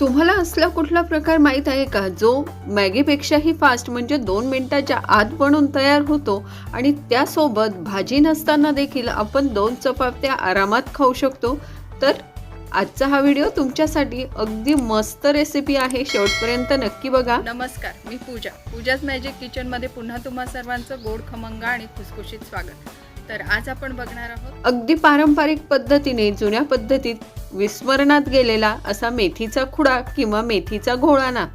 तुम्हाला असला कुठला प्रकार माहीत आहे का? जो मॅगीपेक्षाही फास्ट म्हणजे दोन मिनिटाच्या आत बनून तयार होतो आणि त्यासोबत भाजी नसताना देखील आपण दोन चपात्या आरामात खाऊ शकतो. तर आजचा हा व्हिडिओ तुमच्यासाठी अगदी मस्त रेसिपी आहे. शेवटपर्यंत नक्की बघा. नमस्कार मी पूजा. पूजाच मॅजिक किचनमध्ये पुन्हा तुम्हा सर्वांचं गोड खमंग आणि खुसखुशीत स्वागत. तर आज आपण बघणार आहोत. अगदी पारंपरिक पद्धतीने जुन्या पद्धतीत विस्मरणात गेलेला असा मेथीचा खुडा किंवा मेथीचा घोळाना.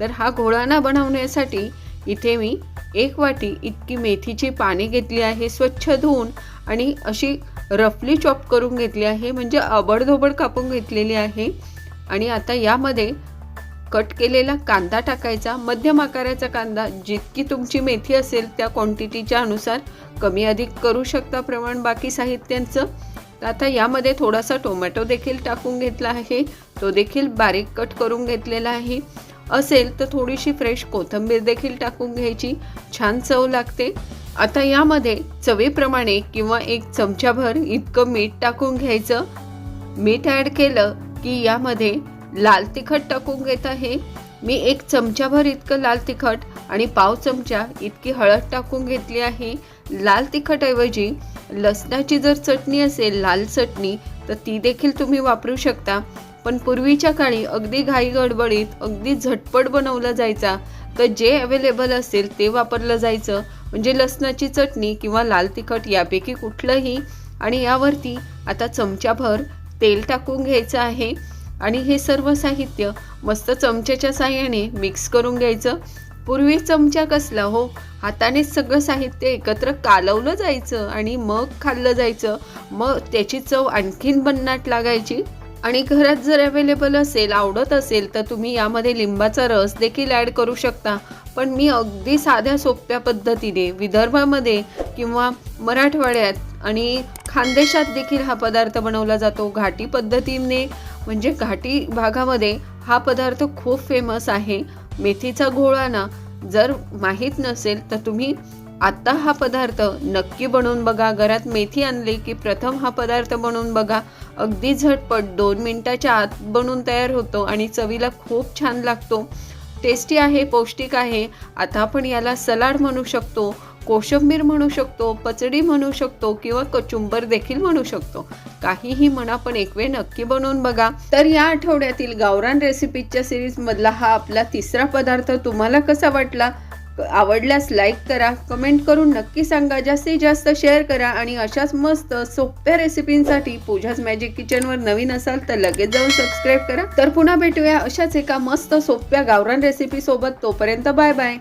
तर हा घोळाना बनवण्यासाठी इथे मी एक वाटी इतकी मेथीची पाने घेतली आहे स्वच्छ धुवून आणि अशी रफली चॉप करून घेतली आहे म्हणजे अबडधोबड कापून घेतलेली आहे. आणि आता यामध्ये कट केलेला कांदा टाकायचा. मध्यम आकाराचा कांदा जितकी तुमची मेथी असेल त्या क्वांटिटीच्या अनुसार कमी अधिक करू शकता प्रमाण बाकी साहित्यांचं. तर आता यामध्ये थोडासा टोमॅटो देखील टाकून घेतला आहे. तो देखील बारीक कट करून घेतलेला आहे. असेल तर थोडीशी फ्रेश कोथिंबीर देखील टाकून घ्यायची. छान चव लागते. आता यामध्ये चवीप्रमाणे किंवा एक चमचाभर इतकं मीठ टाकून घ्यायचं. मीठ ॲड केलं की यामध्ये लाल तिखट टाकून घेत आहे. मी एक चमचाभर इतकं लाल तिखट आणि पाव चमचा इतकी हळद टाकून घेतली आहे. लाल तिखटऐवजी लसणाची जर चटणी असेल लाल चटणी तर ती देखील तुम्ही वापरू शकता. पण पूर्वीच्या काळी अगदी घाई गडबडीत अगदी झटपट बनवला जायचा. तर जे अवेलेबल असेल ते वापरलं जायचं. म्हणजे लसणाची चटणी किंवा लाल तिखट यापैकी कुठलंही. आणि यावरती आता चमचाभर तेल टाकून घ्यायचं आहे. आणि हे सर्व साहित्य मस्त चमच्याच्या साह्याने मिक्स करून घ्यायचं. पूर्वी चमचा कसला हो? हातानेच सगळं साहित्य एकत्र कालवलं जायचं आणि मग खाल्लं जायचं. मग त्याची चव आणखीन भन्नाट लागायची. आणि घरात जर अवेलेबल असेल आवडत असेल तर तुम्ही यामध्ये लिंबाचा रस देखील ॲड करू शकता. पण मी अगदी साध्या सोप्या पद्धतीने विदर्भामध्ये किंवा मराठवाड्यात आणि खानदेशात देखील हा पदार्थ बनवला जातो. घाटी पद्धतीने म्हणजे घाटी भागामध्ये हा पदार्थ खूप फेमस आहे. मेथीचा घोळाना जर माहीत नसेल तर तुम्ही आत्ता हा पदार्थ नक्की बनवून बघा. घरात मेथी आणली की प्रथम हा पदार्थ बनवून बघा. अगदी झटपट दोन मिनटाच्या आत बनवून तयार होतो आणि चवीला खूप छान लागतो. टेस्टी आहे पौष्टिक आहे. आता आपण याला सलाड म्हणू शकतो. कोशंबीर म्हणू शकतो पचडी म्हणू शकतो किंवा कचुंबर देखील म्हणू शकतो. काहीही म्हणा पण एक वेळ नक्की बनवून बघा. तर या आठवड्यातील गावरान रेसिपीच्या सिरीजमधला हा आपला तिसरा पदार्थ तुम्हाला कसा वाटला? आवडल्यास लाईक करा कमेंट करून नक्की सांगा. जास्तीत जास्त शेअर करा आणि अशाच मस्त सोप्या रेसिपींसाठी पूजाच मॅजिक किचनवर नवीन असाल तर लगेच जाऊन सबस्क्राईब करा. तर पुन्हा भेटूया अशाच एका मस्त सोप्या गावरान रेसिपी सोबत. तोपर्यंत बाय बाय